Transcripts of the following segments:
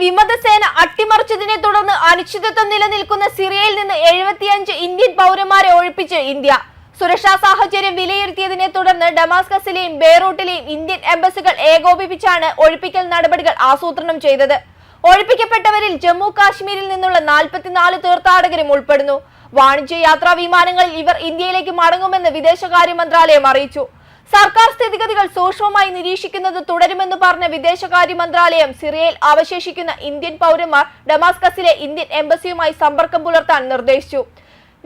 വിമതസേന അട്ടിമറിച്ചതിനെ തുടർന്ന് അനിശ്ചിതത്വം നിലനിൽക്കുന്ന സിറിയയിൽ നിന്ന് എഴുപത്തിയഞ്ച് ഇന്ത്യൻ പൗരന്മാരെ ഒഴിപ്പിച്ച് ഇന്ത്യ. സുരക്ഷാ സാഹചര്യം വിലയിരുത്തിയതിനെ തുടർന്ന് ഡമാസ്കസിലെയും ബെയ്റൂട്ടിലെയും ഇന്ത്യൻ എംബസികൾ ഏകോപിപ്പിച്ചാണ് ഒഴിപ്പിക്കൽ നടപടികൾ ആസൂത്രണം ചെയ്തത്. ഒഴിപ്പിക്കപ്പെട്ടവരിൽ ജമ്മു കാശ്മീരിൽ നിന്നുള്ള നാൽപ്പത്തിനാല് തീർത്ഥാടകരും ഉൾപ്പെടുന്നു. വാണിജ്യ യാത്രാ വിമാനങ്ങളിൽ ഇവർ ഇന്ത്യയിലേക്ക് മടങ്ങുമെന്ന് വിദേശകാര്യ മന്ത്രാലയം അറിയിച്ചു. സർക്കാർ സ്ഥിതിഗതികൾ സൂക്ഷ്മമായി നിരീക്ഷിക്കുന്നത് തുടരുമെന്ന് പറഞ്ഞ വിദേശകാര്യ മന്ത്രാലയം സിറിയയിൽ അവശേഷിക്കുന്ന ഇന്ത്യൻ പൗരന്മാർ ഡമാസ്കസിലെ ഇന്ത്യൻ എംബസിയുമായി സമ്പർക്കം പുലർത്താൻ നിർദ്ദേശിച്ചു.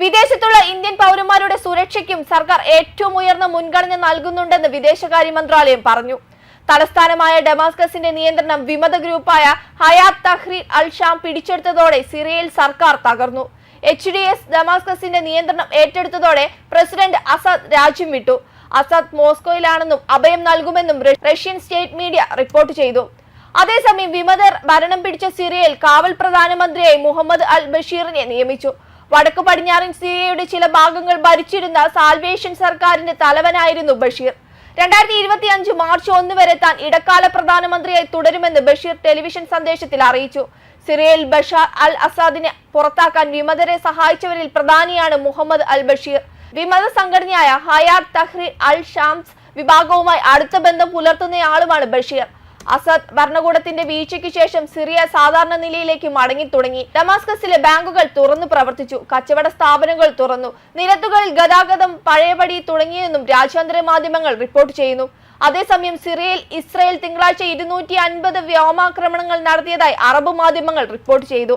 വിദേശത്തുള്ള ഇന്ത്യൻ പൗരന്മാരുടെ സുരക്ഷയ്ക്കും സർക്കാർ ഏറ്റവും ഉയർന്ന മുൻഗണന നൽകുന്നുണ്ടെന്ന് വിദേശകാര്യ മന്ത്രാലയം പറഞ്ഞു. തലസ്ഥാനമായ ഡമാസ്കസിന്റെ നിയന്ത്രണം വിമത ഗ്രൂപ്പായ ഹയാത്ത് തഹ്രീർ അൽ ഷാം പിടിച്ചെടുത്തതോടെ സിറിയയിൽ സർക്കാർ തകർന്നു. എച്ച് ഡി എസ് ഡമാസ്കസിന്റെ നിയന്ത്രണം ഏറ്റെടുത്തതോടെ പ്രസിഡന്റ് അസദ് രാജ്യം വിട്ടു. അസദ് മോസ്കോയിലാണെന്നും അഭയം നൽകുമെന്നും റഷ്യൻ സ്റ്റേറ്റ് മീഡിയ റിപ്പോർട്ട് ചെയ്തു. അതേസമയം വിമതർ ഭരണം പിടിച്ച സിറിയയിൽ കാവൽ പ്രധാനമന്ത്രിയായി മുഹമ്മദ് അൽ ബഷീറിനെ നിയമിച്ചു. വടക്കു പടിഞ്ഞാറൻ സിറിയയുടെ ചില ഭാഗങ്ങൾ ഭരിച്ചിരുന്ന സാൽവേഷൻ സർക്കാരിന്റെ തലവനായിരുന്നു ബഷീർ. രണ്ടായിരത്തി ഇരുപത്തി അഞ്ച് മാർച്ച് ഒന്ന് വരെ താൻ ഇടക്കാല പ്രധാനമന്ത്രിയായി തുടരുമെന്ന് ബഷീർ ടെലിവിഷൻ സന്ദേശത്തിൽ അറിയിച്ചു. സിറിയയിൽ ബഷാർ അൽ അസാദിനെ പുറത്താക്കാൻ വിമതരെ സഹായിച്ചവരിൽ പ്രധാനിയാണ് മുഹമ്മദ് അൽ ബഷീർ. വിമത സംഘടനയായ ഹയാത്ത് തഹ്രീർ അൽ ഷാംസ് വിഭാഗവുമായി അടുത്ത ബന്ധം പുലർത്തുന്നയാളുമാണ് ബഷീർ. അസദ് ഭരണകൂടത്തിന്റെ വീഴ്ചയ്ക്ക് ശേഷം സിറിയ സാധാരണ നിലയിലേക്ക് മടങ്ങി തുടങ്ങി. ഡമാസ്കസിലെ ബാങ്കുകൾ തുറന്നു പ്രവർത്തിച്ചു. കച്ചവട സ്ഥാപനങ്ങൾ തുറന്നു. നിരത്തുകളിൽ ഗതാഗതം പഴയപടി തുടങ്ങിയെന്നും രാജ്യാന്തര മാധ്യമങ്ങൾ റിപ്പോർട്ട് ചെയ്യുന്നു. അതേസമയം സിറിയയിൽ ഇസ്രയേൽ തിങ്കളാഴ്ച ഇരുന്നൂറ്റി അൻപത് വ്യോമാക്രമണങ്ങൾ നടത്തിയതായി അറബ് മാധ്യമങ്ങൾ റിപ്പോർട്ട് ചെയ്തു.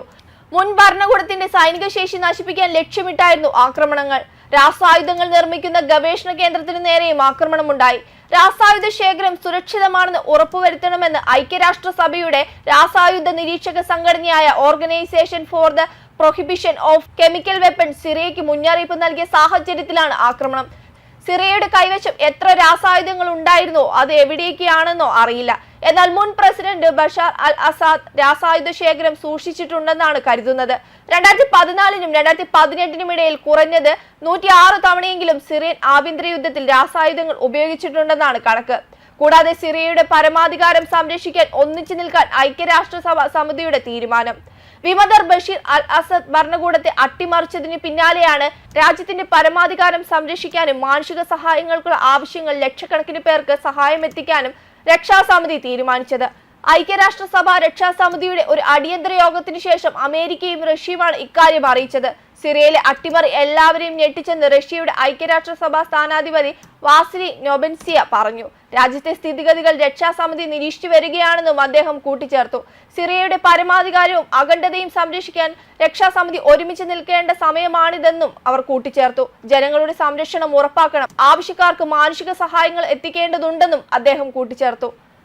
മുൻ ഭരണകൂടത്തിന്റെ സൈനിക ശേഷി നശിപ്പിക്കാൻ ലക്ഷ്യമിട്ടായിരുന്നു ആക്രമണങ്ങൾ. രാസായുധങ്ങൾ നിർമ്മിക്കുന്ന ഗവേഷണ കേന്ദ്രത്തിന് നേരെയും ആക്രമണമുണ്ടായി. രാസായുധ ശേഖരം സുരക്ഷിതമാണെന്ന് ഉറപ്പുവരുത്തണമെന്ന് ഐക്യരാഷ്ട്രസഭയുടെ രാസായുധ നിരീക്ഷക സംഘടനയായ organisation for the prohibition of chemical weapon സിറിയയ്ക്ക് മുന്നറിയിപ്പ് നൽകിയ സാഹചര്യത്തിലാണ് ആക്രമണം. സിറിയയുടെ കൈവശം എത്ര രാസായുധങ്ങൾ ഉണ്ടായിരുന്നോ അത് എവിടേക്കാണെന്നോ അറിയില്ല. എന്നാൽ മുൻ പ്രസിഡന്റ് ബഷാർ അൽ അസാദ് രാസായുധ ശേഖരം സൂക്ഷിച്ചിട്ടുണ്ടെന്നാണ് കരുതുന്നത്. രണ്ടായിരത്തി പതിനാലിനും രണ്ടായിരത്തി പതിനെട്ടിനും ഇടയിൽ കുറഞ്ഞത് നൂറ്റി ആറ് തവണയെങ്കിലും സിറിയൻ ആഭ്യന്തര യുദ്ധത്തിൽ രാസായുധങ്ങൾ ഉപയോഗിച്ചിട്ടുണ്ടെന്നാണ് കണക്ക്. കൂടാതെ സിറിയയുടെ പരമാധികാരം സംരക്ഷിക്കാൻ ഒന്നിച്ചു നിൽക്കാൻ ഐക്യരാഷ്ട്രസഭ സമിതിയുടെ തീരുമാനം. വിമതർ ബഷീർ അൽ അസദ് ഭരണകൂടത്തെ അട്ടിമറിച്ചതിന് പിന്നാലെയാണ് രാജ്യത്തിന്റെ പരമാധികാരം സംരക്ഷിക്കാനും മാനുഷിക സഹായങ്ങൾക്കുള്ള ആവശ്യങ്ങൾ ലക്ഷക്കണക്കിന് പേർക്ക് സഹായം എത്തിക്കാനും രക്ഷാസമിതി തീരുമാനിച്ചത്. ഐക്യരാഷ്ട്രസഭ രക്ഷാസമിതിയുടെ ഒരു അടിയന്തര യോഗത്തിന് ശേഷം അമേരിക്കയും റഷ്യയുമാണ് ഇക്കാര്യം അറിയിച്ചത്. സിറിയയിലെ അട്ടിമറി എല്ലാവരെയും ഞെട്ടിച്ചെന്ന് റഷ്യയുടെ ഐക്യരാഷ്ട്രസഭാ സ്ഥാനാധിപതി വാസിലി നൊബൻസിയ പറഞ്ഞു. രാജ്യത്തെ സ്ഥിതിഗതികൾ രക്ഷാസമിതി നിരീക്ഷിച്ചു വരികയാണെന്നും അദ്ദേഹം കൂട്ടിച്ചേർത്തു. സിറിയയുടെ പരമാധികാരവും അഖണ്ഡതയും സംരക്ഷിക്കാൻ രക്ഷാസമിതി ഒരുമിച്ച് നിൽക്കേണ്ട സമയമാണിതെന്നും അവർ കൂട്ടിച്ചേർത്തു. ജനങ്ങളുടെ സംരക്ഷണം ഉറപ്പാക്കണം. ആവശ്യക്കാർക്ക് മാനുഷിക സഹായങ്ങൾ എത്തിക്കേണ്ടതുണ്ടെന്നും അദ്ദേഹം കൂട്ടിച്ചേർത്തു.